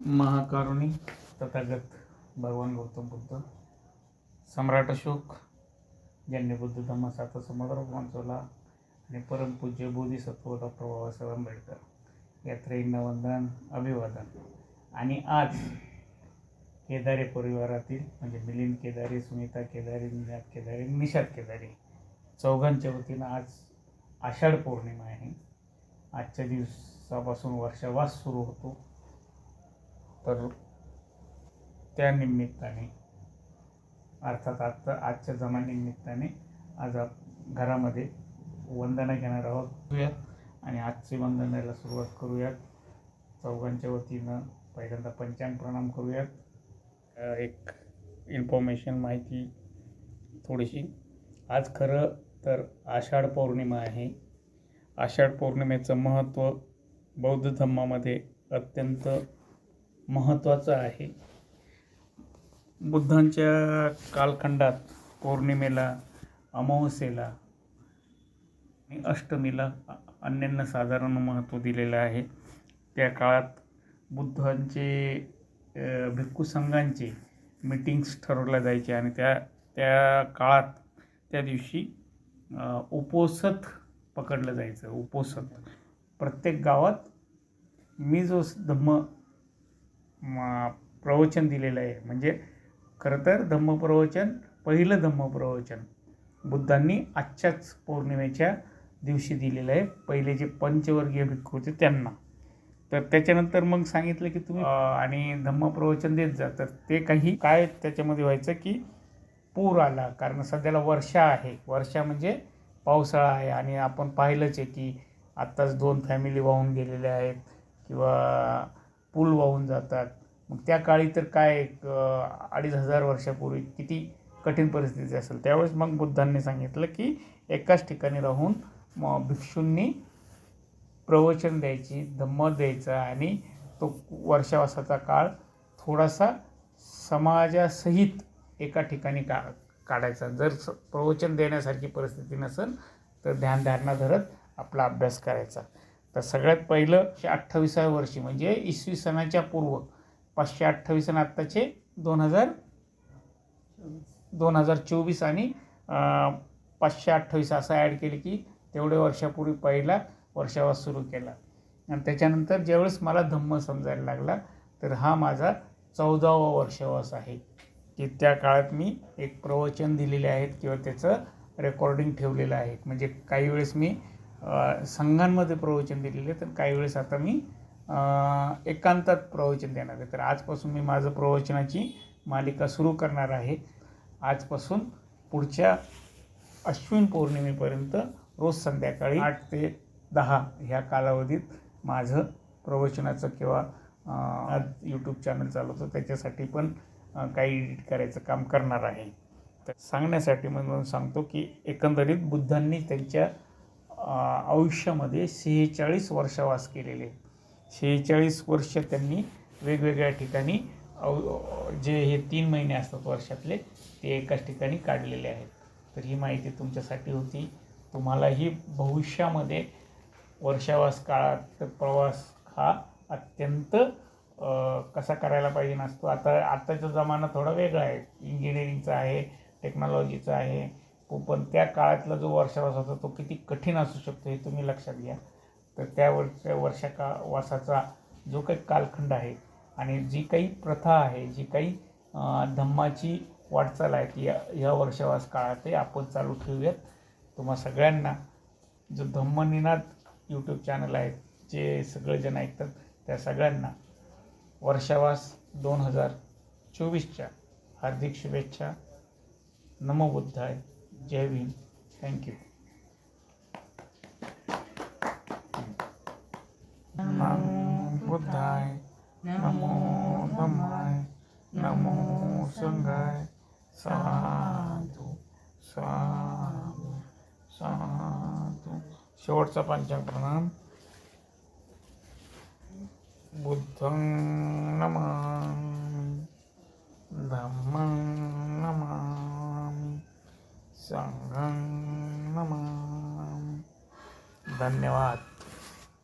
महाकारुणी तथागत भगवान गौतम बुद्ध सम्राट अशोक ज्यांनी बुद्ध धम्म सात समुद्र पोहोचवला आणि परमपूज्य बोधिसत्व डॉक्टर बाबासाहेब आंबेडकर यात्रेंना वंदन अभिवादन. आणि आज केदारे परिवारातील म्हणजे मिलिंद केदारे सुनीता केदारे निनाद केदारे निषाद केदारे चौघांच्या वतीनं आज आषाढ पौर्णिमा आहे. आजच्या दिवसापासून वर्षावास सुरू होतो. तर त्या निमित्ताने अर्थात आजचा आजच्या जमानिमित्ताने आज आप घरामध्ये वंदना घेणार आहोत. करूयात आणि आजची वंदनाला सुरुवात करूयात. चौघांच्या वतीनं पहिल्यांदा पंचांग प्रणाम करूयात. एक इन्फॉर्मेशन माहिती थोडीशी. आज खरं तर आषाढ पौर्णिमा आहे. आषाढ पौर्णिमेचं महत्त्व बौद्ध धर्मामध्ये अत्यंत महत्त्वाचं आहे. बुद्धांच्या कालखंडात पौर्णिमेला अमावस्येला आणि अष्टमीला अ- अन्यांना साधारण महत्त्व दिलेलं आहे. त्या काळात बुद्धांचे भिक्खूसंघांचे भिक्खू संघांचे मीटिंग्स ठरवल्या जायचे आणि त्या त्या काळात त्या दिवशी उपोसत पकडलं जायचं. उपोसत. प्रत्येक गावात मी जो धम्म प्रवचन दिलेलं आहे. म्हणजे खरं तर धम्मप्रवचन पहिलं धम्मप्रवचन. बुद्धांनी आजच्याच पौर्णिमेच्या दिवशी दिलेलं आहे. पहिले जे पंचवर्गीय भिक्खू होते त्यांना. तर त्याच्यानंतर मग सांगितलं की तुम्ही आणि धम्मप्रवचन देत जा. तर ते काही काय त्याच्यामध्ये व्हायचं की पूर आला. कारण सध्याला वर्षा आहे. वर्षा म्हणजे पावसाळा आहे. आणि आपण पाहिलंच आहे की आत्ताच दोन फॅमिली वाहून गेलेल्या आहेत. किंवा पूल वाहून जातात. मग त्या काळी तर काय एक, अडीच हजार वर्षापूर्वी किती कठीण परिस्थिती असेल. त्यावेळेस मग बुद्धांनी सांगितलं की एकाच ठिकाणी राहून मग भिक्षूंनी प्रवचन द्यायची धम्म द्यायचा आणि तो वर्षावासाचा काळ थोडासा समाजासहित एका ठिकाणी का काढायचा. जर स प्रवचन देण्यासारखी परिस्थिती नसेल तर ध्यानधारणा धरत आपला अभ्यास करायचा. तर सगळ्यात पहिलं अठ्ठावीसाव्या वर्षी म्हणजे इसवी सणाच्या पूर्व पाचशे अठ्ठावीस आणि आत्ताचे दोन हजार दोन हजार चोवीस आणि पाचशे अठ्ठावीस असं ॲड केले की तेवढे वर्षापूर्वी पहिला वर्षावास सुरू केला. आणि त्याच्यानंतर ज्यावेळेस मला धम्म समजायला लागला तर हा माझा चौदावा वर्षावास आहे. की त्या काळात मी एक प्रवचन दिलेले आहेत किंवा त्याचं रेकॉर्डिंग ठेवलेलं आहे. म्हणजे काही वेळेस मी संघांमध्ये प्रवचन दिलेले तर काही वेळेस आता मी एकांतात प्रवचन देणार आहे. तर आजपासून मी माझं प्रवचनाची मालिका सुरू करणार आहे. आजपासून पुढच्या अश्विन पौर्णिमेपर्यंत रोज संध्याकाळी आठ ते दहा ह्या कालावधीत माझं प्रवचनाचं किंवा यूट्यूब चॅनल चालवतो त्याच्यासाठी पण काही एडिट करायचं काम करणार आहे. तर सांगण्यासाठी म्हणून सांगतो की एकंदरीत बुद्धांनी त्यांच्या आयुष्यामध्ये सेहेचाळीस वर्षावास केलेले. शेहेचाळीस वर्ष त्यांनी वेगवेगळ्या ठिकाणी अव जे हे तीन महिने असतात वर्षातले ते एकाच ठिकाणी काढलेले आहेत. तर ही माहिती तुमच्यासाठी होती. तुम्हालाही भविष्यामध्ये वर्षावास काळात प्रवास हा अत्यंत कसा करायला पाहिजे नसतो. आता आत्ताचा जमाना थोडा वेगळा आहे. इंजिनिअरिंगचा आहे टेक्नॉलॉजीचा आहे. पण त्या काळातला जो वर्षावास होता तो किती कठीण असू शकतो हे तुम्ही लक्षात घ्या. तर त्यावरच्या वर्षा का वासाचा जो काही कालखंड आहे आणि जी काही प्रथा आहे जी काही धम्माची वाटचाल आहे ती या ह्या वर्षावास काळातही आपण चालू ठेवूयात. तुम्हा सगळ्यांना जो धम्मनिनाद यूट्यूब चॅनल आहे जे सगळेजण ऐकतात त्या सगळ्यांना वर्षावास दोन हजार चोवीसच्या हार्दिक शुभेच्छा. नमो बुद्धाय. जय भीम. थँक्यू नमो बुद्धाय नमो धम्माय नमो संघाय साधू साधू साधू. शेवटचा पंचांग प्रणाम. बुद्धं नमामि धम्मं संघं नमामि धन्यवाद